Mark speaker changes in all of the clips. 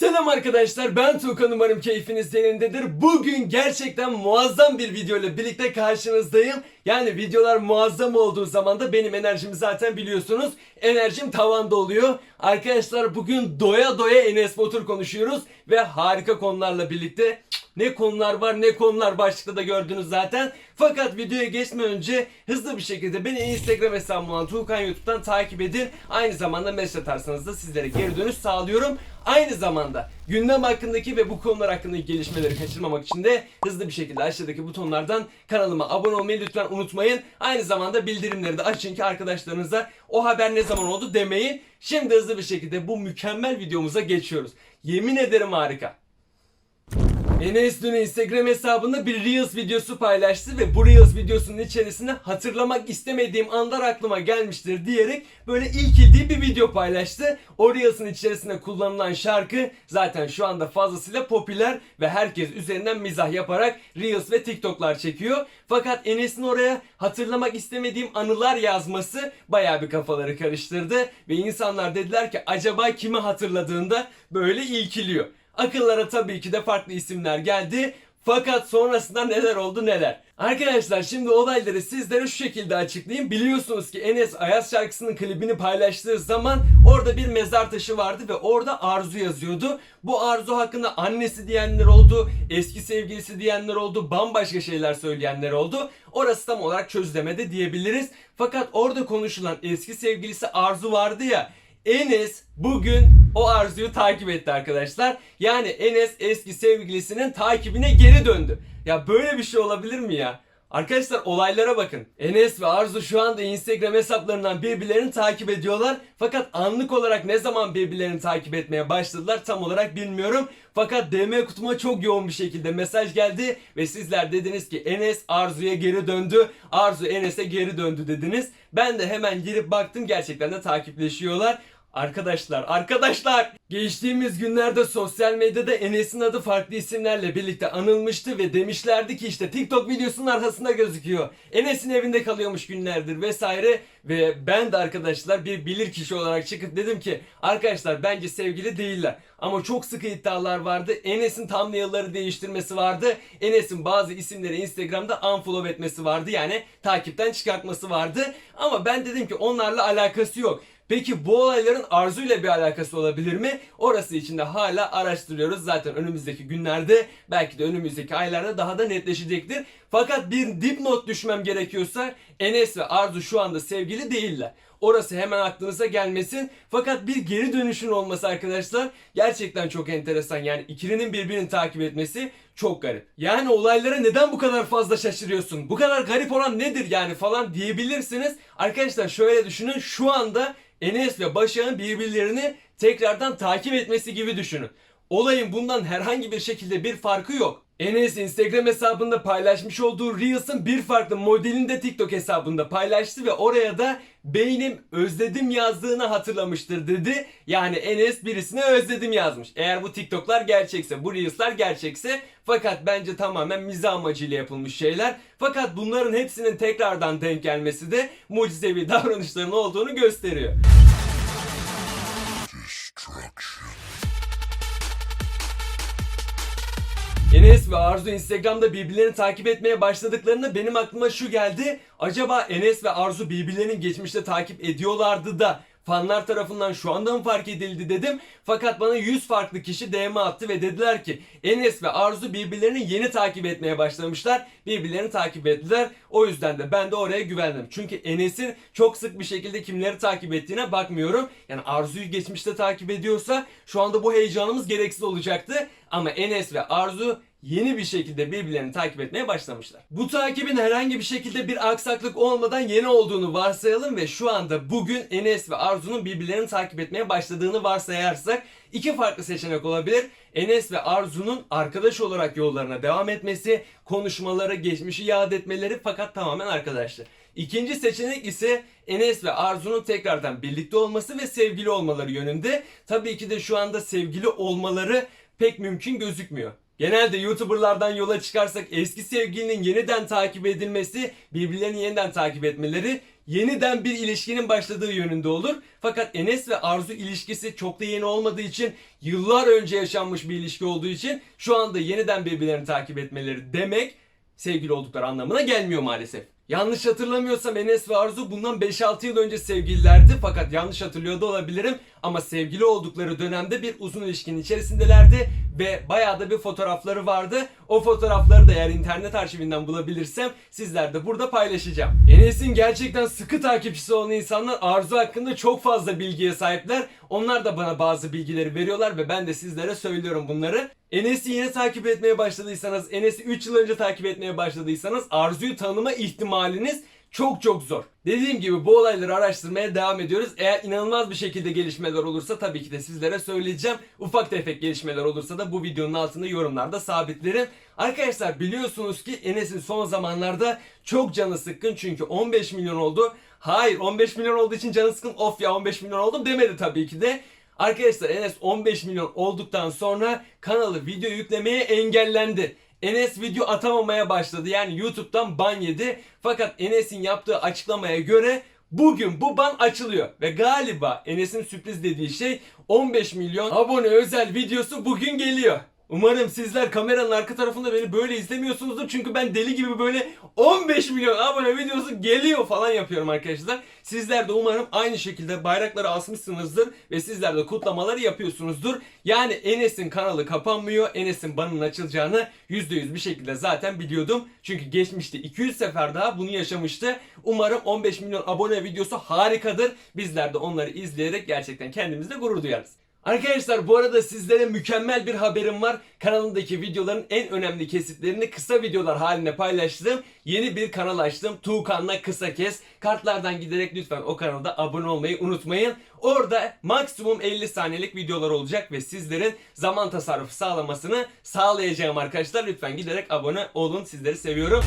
Speaker 1: Selam arkadaşlar ben Tuğkan umarım keyfiniz yerindedir. Bugün gerçekten muazzam bir video ile birlikte karşınızdayım. Yani videolar muazzam olduğu zaman da benim enerjimi zaten biliyorsunuz. Enerjim tavanda oluyor. Arkadaşlar bugün doya doya Enes Batur konuşuyoruz ve harika konularla birlikte ne konular var ne konular başlıkta da gördünüz zaten. Fakat videoya geçmeden önce hızlı bir şekilde beni Instagram hesabımdan Tuğkan YouTube'dan takip edin. Aynı zamanda mesaj atarsanız da sizlere geri dönüş sağlıyorum. Aynı zamanda gündem hakkındaki ve bu konular hakkındaki gelişmeleri kaçırmamak için de hızlı bir şekilde aşağıdaki butonlardan kanalıma abone olmayı lütfen unutmayın. Aynı zamanda bildirimleri de açın ki arkadaşlarınıza o haber ne zaman oldu demeyin. Şimdi hızlı bir şekilde bu mükemmel videomuza geçiyoruz. Yemin ederim harika. Enes dün Instagram hesabında bir Reels videosu paylaştı ve bu Reels videosunun içerisinde hatırlamak istemediğim anlar aklıma gelmiştir diyerek böyle ilkildiği bir video paylaştı. O Reels'ın içerisinde kullanılan şarkı zaten şu anda fazlasıyla popüler ve herkes üzerinden mizah yaparak Reels ve TikTok'lar çekiyor. Fakat Enes'in oraya hatırlamak istemediğim anılar yazması bayağı bir kafaları karıştırdı ve insanlar dediler ki acaba kimi hatırladığında böyle ilkiliyor. Akıllara tabii ki de farklı isimler geldi. Fakat sonrasında neler oldu neler. Arkadaşlar şimdi olayları sizlere şu şekilde açıklayayım. Biliyorsunuz ki Enes Ayaz şarkısının klibini paylaştığı zaman orada bir mezar taşı vardı ve orada Arzu yazıyordu. Bu Arzu hakkında annesi diyenler oldu, eski sevgilisi diyenler oldu, bambaşka şeyler söyleyenler oldu. Orası tam olarak çözülemedi diyebiliriz. Fakat orada konuşulan eski sevgilisi Arzu vardı ya Enes bugün o arzuyu takip etti arkadaşlar. Yani Enes eski sevgilisinin takibine geri döndü. Ya böyle bir şey olabilir mi ya? Arkadaşlar olaylara bakın. Enes ve Arzu şu anda Instagram hesaplarından birbirlerini takip ediyorlar. Fakat anlık olarak ne zaman birbirlerini takip etmeye başladılar tam olarak bilmiyorum. Fakat DM kutuma çok yoğun bir şekilde mesaj geldi ve sizler dediniz ki Enes Arzu'ya geri döndü. Arzu Enes'e geri döndü dediniz. Ben de hemen girip baktım gerçekten de takipleşiyorlar. Arkadaşlar, arkadaşlar! Geçtiğimiz günlerde sosyal medyada Enes'in adı farklı isimlerle birlikte anılmıştı ve demişlerdi ki işte TikTok videosunun arkasında gözüküyor. Enes'in evinde kalıyormuş günlerdir vesaire ve ben de arkadaşlar bir bilir kişi olarak çıkıp dedim ki arkadaşlar bence sevgili değiller. Ama çok sıkı iddialar vardı. Enes'in thumbnail'ları değiştirmesi vardı. Enes'in bazı isimleri Instagram'da unfollow etmesi vardı. Yani takipten çıkartması vardı. Ama ben dedim ki onlarla alakası yok. Peki bu olayların Arzu ile bir alakası olabilir mi? Orası için de hala araştırıyoruz. Zaten önümüzdeki günlerde belki de önümüzdeki aylarda daha da netleşecektir. Fakat bir dipnot düşmem gerekiyorsa Enes ve Arzu şu anda sevgili değiller. Orası hemen aklınıza gelmesin. Fakat bir geri dönüşün olması arkadaşlar gerçekten çok enteresan. Yani ikilinin birbirini takip etmesi çok garip. Yani olaylara neden bu kadar fazla şaşırıyorsun? Bu kadar garip olan nedir yani falan diyebilirsiniz. Arkadaşlar şöyle düşünün şu anda Enes ve Başak'ın birbirlerini tekrardan takip etmesi gibi düşünün. Olayın bundan herhangi bir şekilde bir farkı yok. Enes Instagram hesabında paylaşmış olduğu Reels'ın bir farklı modelini de TikTok hesabında paylaştı ve oraya da beynim özledim yazdığını hatırlamıştır dedi. Yani Enes birisine özledim yazmış. Eğer bu TikTok'lar gerçekse, bu Reels'lar gerçekse fakat bence tamamen mizah amacıyla yapılmış şeyler. Fakat bunların hepsinin tekrardan denk gelmesi de mucizevi davranışların olduğunu gösteriyor. Enes ve Arzu Instagram'da birbirlerini takip etmeye başladıklarında benim aklıma şu geldi. Acaba Enes ve Arzu birbirlerini geçmişte takip ediyorlardı da fanlar tarafından şu anda mı fark edildi dedim. Fakat bana 100 farklı kişi DM attı ve dediler ki Enes ve Arzu birbirlerini yeni takip etmeye başlamışlar. Birbirlerini takip ettiler. O yüzden de ben de oraya güvendim. Çünkü Enes'in çok sık bir şekilde kimleri takip ettiğine bakmıyorum. Yani Arzu'yu geçmişte takip ediyorsa şu anda bu heyecanımız gereksiz olacaktı. Ama Enes ve Arzu yeni bir şekilde birbirlerini takip etmeye başlamışlar. Bu takibin herhangi bir şekilde bir aksaklık olmadan yeni olduğunu varsayalım ve şu anda bugün Enes ve Arzu'nun birbirlerini takip etmeye başladığını varsayarsak iki farklı seçenek olabilir. Enes ve Arzu'nun arkadaş olarak yollarına devam etmesi, konuşmaları, geçmişi yad etmeleri fakat tamamen arkadaşlar. İkinci seçenek ise Enes ve Arzu'nun tekrardan birlikte olması ve sevgili olmaları yönünde. Tabii ki de şu anda sevgili olmaları pek mümkün gözükmüyor. Genelde YouTuber'lardan yola çıkarsak eski sevgilinin yeniden takip edilmesi, birbirlerini yeniden takip etmeleri yeniden bir ilişkinin başladığı yönünde olur. Fakat Enes ve Arzu ilişkisi çok da yeni olmadığı için, yıllar önce yaşanmış bir ilişki olduğu için şu anda yeniden birbirlerini takip etmeleri demek sevgili oldukları anlamına gelmiyor maalesef. Yanlış hatırlamıyorsam Enes ve Arzu bundan 5-6 yıl önce sevgililerdi fakat yanlış hatırlıyor da olabilirim ama sevgili oldukları dönemde bir uzun ilişkinin içerisindelerdi ve bayağı da bir fotoğrafları vardı. O fotoğrafları da eğer internet arşivinden bulabilirsem sizler de burada paylaşacağım. Enes'in gerçekten sıkı takipçisi olan insanlar Arzu hakkında çok fazla bilgiye sahipler. Onlar da bana bazı bilgileri veriyorlar ve ben de sizlere söylüyorum bunları. Enes'i yeni takip etmeye başladıysanız, Enes'i 3 yıl önce takip etmeye başladıysanız Arzu'yu tanıma ihtimaliniz çok çok zor. Dediğim gibi bu olayları araştırmaya devam ediyoruz. Eğer inanılmaz bir şekilde gelişmeler olursa tabii ki de sizlere söyleyeceğim. Ufak tefek gelişmeler olursa da bu videonun altında yorumlarda sabitlerim. Arkadaşlar biliyorsunuz ki Enes'in son zamanlarda çok canı sıkkın çünkü 15 milyon oldu. Hayır 15 milyon olduğu için canı sıkkın of ya 15 milyon oldum demedi tabii ki de. Arkadaşlar Enes 15 milyon olduktan sonra kanalı video yüklemeye engellendi. Enes video atamamaya başladı. Yani YouTube'dan ban yedi. Fakat Enes'in yaptığı açıklamaya göre bugün bu ban açılıyor. Ve galiba Enes'in sürpriz dediği şey 15 milyon abone özel videosu bugün geliyor. Umarım sizler kameranın arka tarafında beni böyle izlemiyorsunuzdur. Çünkü ben deli gibi böyle 15 milyon abone videosu geliyor falan yapıyorum arkadaşlar. Sizler de umarım aynı şekilde bayrakları asmışsınızdır ve sizler de kutlamaları yapıyorsunuzdur. Yani Enes'in kanalı kapanmıyor. Enes'in banının açılacağını %100 bir şekilde zaten biliyordum. Çünkü geçmişte 200 sefer daha bunu yaşamıştı. Umarım 15 milyon abone videosu harikadır. Bizler de onları izleyerek gerçekten kendimizle gurur duyarız. Arkadaşlar bu arada sizlere mükemmel bir haberim var. Kanalımdaki videoların en önemli kesitlerini kısa videolar haline paylaştım. Yeni bir kanal açtım. Tuğkan'la kısa kes. Kartlardan giderek lütfen o kanalda abone olmayı unutmayın. Orada maksimum 50 saniyelik videolar olacak ve sizlerin zaman tasarrufu sağlamasını sağlayacağım arkadaşlar. Lütfen giderek abone olun. Sizleri seviyorum.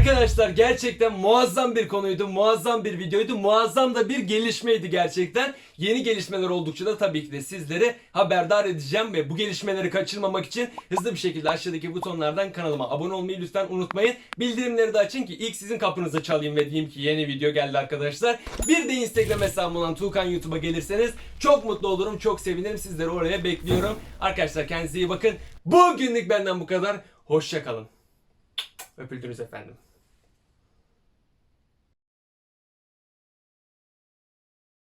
Speaker 1: Arkadaşlar gerçekten muazzam bir konuydu, muazzam bir videoydu, muazzam da bir gelişmeydi gerçekten. Yeni gelişmeler oldukça da tabii ki de sizleri haberdar edeceğim ve bu gelişmeleri kaçırmamak için hızlı bir şekilde aşağıdaki butonlardan kanalıma abone olmayı lütfen unutmayın. Bildirimleri de açın ki ilk sizin kapınıza çalayım ve diyeyim ki yeni video geldi arkadaşlar. Bir de Instagram hesabım olan Tuğkan YouTube'a gelirseniz çok mutlu olurum, çok sevinirim. Sizleri oraya bekliyorum. Arkadaşlar kendinize iyi bakın. Bugünlük benden bu kadar. Hoşçakalın. Öpüldünüz efendim.